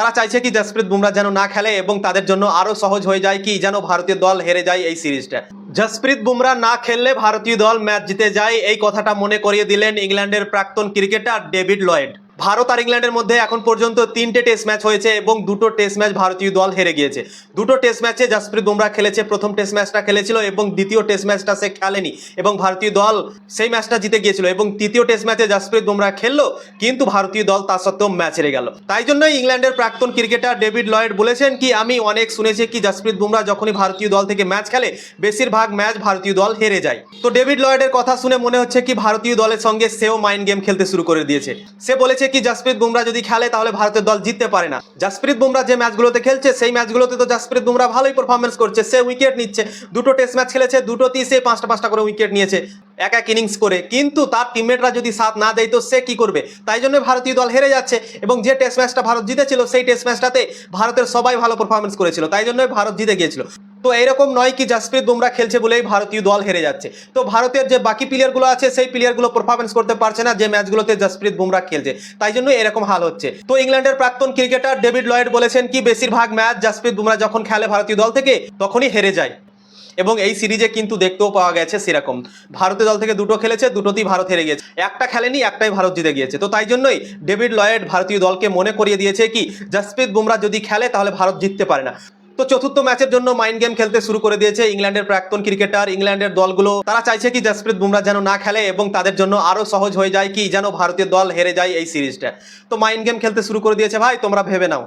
তারা চাইছে কি জসপ্রীত বুমরা যেন না খেলে এবং তাদের জন্য আরও সহজ হয়ে যায় কি যেন ভারতীয় দল হেরে যায় এই সিরিজটা। জসপ্রীত বুমরা না খেললে ভারতীয় দল ম্যাচ জিতে যায় এই কথাটা মনে করিয়ে দিলেন ইংল্যান্ডের প্রাক্তন ক্রিকেটার ডেভিড লয়েড। ভারত আর ইংল্যান্ডের মধ্যে এখন পর্যন্ত তিনটে টেস্ট ম্যাচ হয়েছে এবং দুটো টেস্ট ম্যাচ ভারতীয় দল হেরে গিয়েছে। দুটো টেস্ট ম্যাচে জসপ্রীত বুমরা খেলেছে, প্রথম টেস্ট ম্যাচটা খেলেছিল এবং দ্বিতীয় টেস্ট ম্যাচটা সে খেলেনি এবং ভারতীয় দল সেই ম্যাচটা জিতে গিয়েছিল এবং তৃতীয় টেস্ট ম্যাচে জসপ্রীত বুমরা খেললো, কিন্তু ভারতীয় দল তা সত্ত্বেও ম্যাচ হেরে গেল। তাই জন্যই ইংল্যান্ডের প্রাক্তন ক্রিকেটার ডেভিড লয়েড বলেছেন কি, আমি অনেক শুনেছি কি, জসপ্রীত বুমরা যখনই ভারতীয় দল থেকে ম্যাচ খেলে, বেশিরভাগ ম্যাচ ভারতীয় দল হেরে যায়। তো ডেভিড লয়েডের কথা শুনে মনে হচ্ছে কি, ভারতীয় দলের সঙ্গে সেও মাইন্ড গেম খেলতে শুরু করে দিয়েছে। সে বলেছে কি জসপ্রীত বুমরা যদি খেলে, তাহলে ভারতের দল জিততে পারে না। জসপ্রীত বুমরা যে ম্যাচগুলোতে খেলছে, সেই ম্যাচগুলোতে তো জসপ্রীত বুমরা ভালোই পারফরমেন্স করছে। সে উইকেট নিচ্ছে। দুটো টেস্ট ম্যাচ খেলেছে দুটোতেই সে পাঁচটা পাঁচটা করে উইকেট নিয়েছে। এক এক ইনিংস করে। কিন্তু তার টিমমেটরা যদি সাথ না দেয়, তো সে কি করবে? তাই জন্য ভারতীয় দল হেরে যাচ্ছে এবং যে টেস্ট ম্যাচটা ভারত জিতেছিল, সেই টেস্ট ম্যাচটাতে ভারতের সবাই ভালো পারফরমেন্স করেছিল। তাই জন্যই ভারত জিতে গিয়েছিল। তো এরকম নয় কি জসপ্রীত বুমরা খেলছে বলেই ভারতীয় দল হেরে যাচ্ছে। তো ভারতের যে বাকি প্লেয়ারগুলো আছে, সেই প্লেয়ারগুলো পারফরমেন্স করতে পারছে না যে ম্যাচগুলোতে জসপ্রীত বুমরা খেলছে। তাই জন্য এরকম হাল হচ্ছে। তো ইংল্যান্ডের প্রাক্তন ক্রিকেটার ডেভিড লয়েড বলেছেন কি, বেশিরভাগ ম্যাচ জসপ্রীত বুমরা যখন খেলে ভারতীয় দল থেকে, তখনই হেরে যায়। এবং এই সিরিজে কিন্তু দেখতেও পাওয়া গেছে সেরকম। ভারতীয় দল থেকে দুটো খেলেছে, দুটোতেই ভারত হেরে গেছে একটা খেলেনি, একটাই ভারত জিতে গিয়েছে। তো তাই জন্যই ডেভিড লয়েড ভারতীয় দলকে মনে করিয়ে দিয়েছে কি, জসপ্রীত বুমরা যদি খেলে, তাহলে ভারত জিততে পারে না। তো চতুর্থ ম্যাচের জন্য মাইন্ড গেম খেলতে শুরু করে দিয়েছে ইংল্যান্ডের প্রাক্তন ক্রিকেটার ইংল্যান্ডের দলগুলো। তারা চাইছে কি জসপ্রীত বুমরা যেন না খেলে এবং তাদের জন্য আরও সহজ হয়ে যায় কি যেন ভারতীয় দল হেরে যায় এই সিরিজটা। তো মাইন্ড গেম খেলতে শুরু করে দিয়েছে ভাই, তোমরা ভেবে নাও।